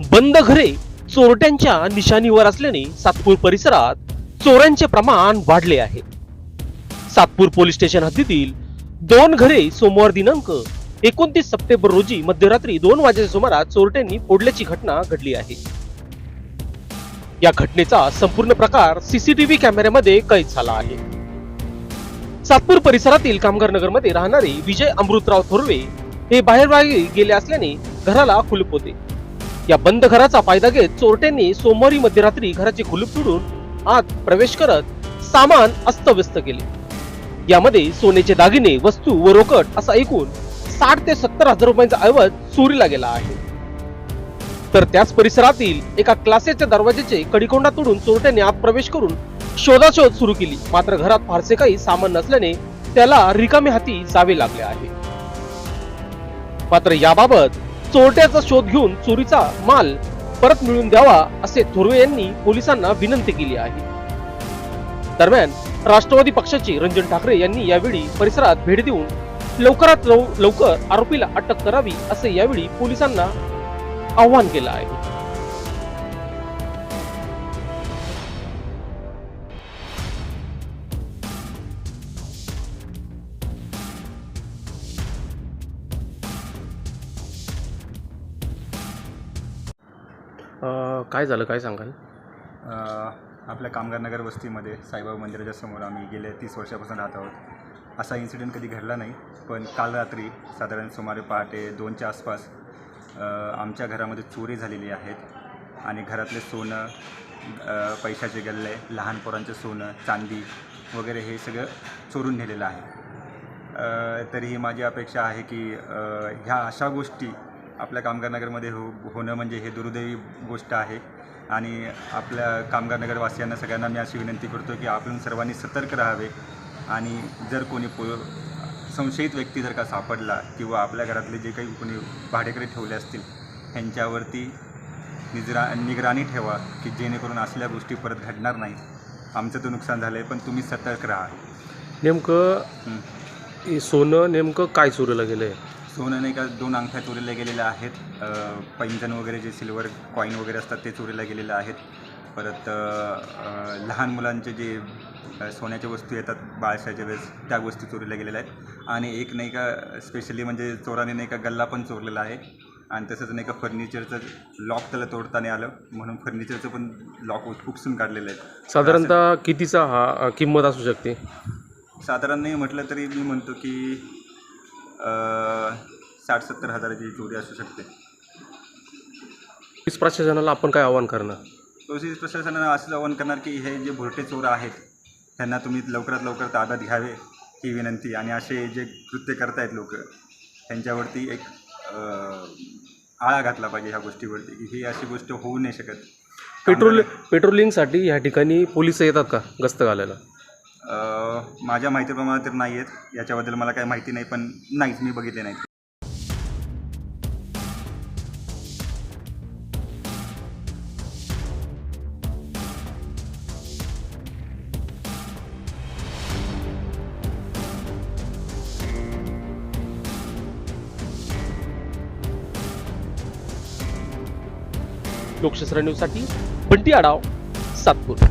बंद घरे चोरट्यांच्या निशाणीवर असल्याने सातपूर परिसरात चोऱ्यांचे प्रमाण वाढले आहे. सातपूर पोलीस स्टेशन हद्दीतील दोन घरे सोमवार दिनांक एकोणतीस सप्टेंबर रोजी मध्यरात्री दोन वाजेच्या सुमारास चोरट्यांनी फोडल्याची घटना घडली आहे. या घटनेचा संपूर्ण प्रकार सीसीटीव्ही कॅमेऱ्यामध्ये कैद झाला आहे. सातपूर परिसरातील कामगार नगरमध्ये राहणारे विजय अमृतराव थोरवे हे बाहेरगावी गेले असल्याने घराला कुलूप होते. या बंद घराचा फायदा घेत चोरट्यांनी सोमवारी मध्यरात्री घराचे कुलूप तोडून आत प्रवेश करत सामान अस्तव्यस्त केले. यामध्ये सोन्याचे दागिने वस्तू व रोकड असा एकूण साठ ते सत्तर हजार रुपयांचा ऐवज चोरीला गेला आहे. तर त्याच परिसरातील एका क्लासेच्या दरवाजाचे कडीकोंडा तोडून चोरट्यांनी आत प्रवेश करून शोधाशोध सुरू केली. मात्र घरात फारसे काही सामान नसल्याने त्याला रिकामे हाती जावे लागले आहे. मात्र याबाबत चोरट्याचा शोध घेऊन चोरीचा माल परत मिळवून द्यावा असे थोरवे यांनी पोलिसांना विनंती केली आहे. दरम्यान राष्ट्रवादी पक्षाचे रंजन ठाकरे यांनी यावेळी परिसरात भेट देऊन लवकरात लवकर आरोपीला अटक करावी असे यावेळी पोलिसांना आव्हान केलं आहे. काय झालं? काय सांगाल? आपल्या कामगार नगर वस्तीमध्ये साईबाबा मंदिराच्या समोर आम्ही गेले तीस वर्षापासून राहत आहोत. असा इन्सिडेंट कधी घडला नाही पण काल रात्री साधारण सुमारे पहाटे दोनच्या आसपास आमच्या घरामध्ये चोरी झालेली आहेत आणि घरातले सोनं पैशाचे गल्ले लहान पोरांचं सोनं चांदी वगैरे हे सगळं चोरून नेलेलं आहे. तरीही माझी अपेक्षा आहे की ह्या अशा गोष्टी आपल्या कामगार नगरमध्ये हो होणं म्हणजे हे दुर्दैवी गोष्ट आहे. आणि आपल्या कामगार नगरवासियांना सगळ्यांना मी अशी विनंती करतो की आपण सर्वांनी सतर्क राहावे. आणि जर कोणी पो संशयित व्यक्ती जर का सापडला किंवा आपल्या घरातले जे काही कोणी भाडेकरी ठेवले असतील ह्यांच्यावरती निजरा निगराणी ठेवा की जेणेकरून असल्या गोष्टी परत घडणार नाहीत आमचं तर नुकसान झालं आहे पण तुम्ही सतर्क राहा. नेमकं सोनं नेमकं काय चोरीला गेलंय? सोनं नाही का दोन अंगठ्या चोरीला गेलेल्या आहेत. अ, पैंजण वगैरे जे सिल्वर कॉईन वगैरे असतात ते चोरीला गेलेले आहेत. परत लहान मुलांचे जे सोन्याच्या वस्तू येतात बाळशाच्या वेळेस त्या गोष्टी चोरीला गेलेल्या आहेत. आणि एक नाही का स्पेशली म्हणजे चोराने नाही का गल्ला पण चोरलेला आहे. आणि तसंच नाही का फर्निचरचं लॉक त्याला तोडता नाही आलं. म्हणून फर्निचरचं पण लॉक उपसून काढलेलं आहे साधारणतः कितीचा हा किंमत असू शकते? साधारण नाही म्हटलं तरी मी म्हणतो की साठ सत्तर हजाराची चोरी असू शकते. पोलीस प्रशासनाला आपण काय आव्हान करणार? पोलीस प्रशासनानं असं आवाहन करणार की हे जे भुरटे चोर आहेत त्यांना तुम्ही लवकरात लवकर ताब्यात घ्यावे ही विनंती. आणि असे जे कृत्य करतायत लोक त्यांच्यावरती एक आळा घातला पाहिजे ह्या गोष्टीवरती की ही अशी गोष्ट होऊ नाही शकत. पेट्रोल पेट्रोलिंगसाठी ह्या ठिकाणी पोलीस येतात का? गस्त घालायला? माझ्या माहितीप्रमाणे तर नाही आहेत. याच्याबद्दल मला काही माहिती नाही पण नाहीच मी बघितले नाहीत. लोकशास्त्र न्यूजसाठी बंटी आडाव सातपूर.